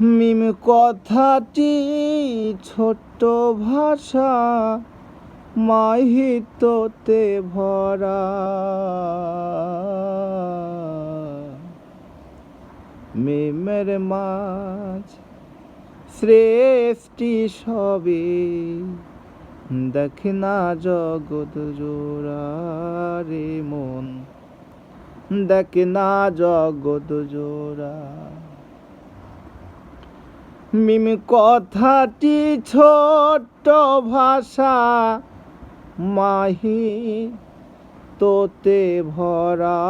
মিম কথাটি ছোট্ট ভাষা, মাহিততে ভরা। মিমের মাছ শ্রেষ্ঠী সবে দেখ না জগৎ জোড়া রে মন দেখ না জগৎ জোড়া। মিম কথাটি ছোট্ট ভাষা, মাহি তোতে ভরা।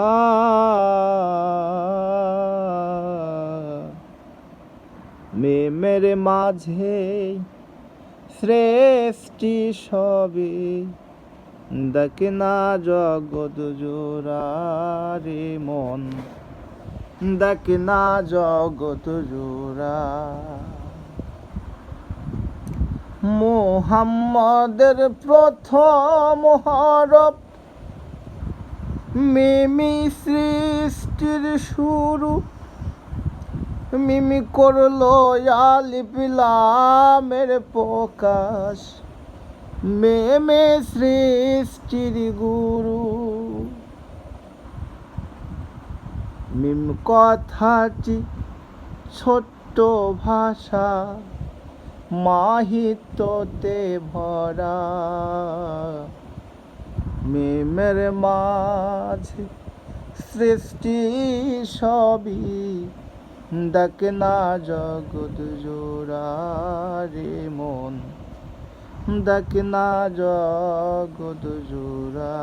মেমের মাঝে শ্রেষ্ঠী সবে না জগৎ জোড়া রে মন না জগৎ জোড়া মোহাম্মদের প্রথম হরফ। মিমি সৃষ্টির শুরু। মিমি করল আলিপিলামের প্রকাশ। মেমে সৃষ্টির গুরু। মিম কথাটি ছোট্ট ভাষা। মাহিততে ভরা। মিমের মাঝে সৃষ্টি সবই দেখ না জগৎ জোড়া রে মন। দেখ না জগৎ জোড়া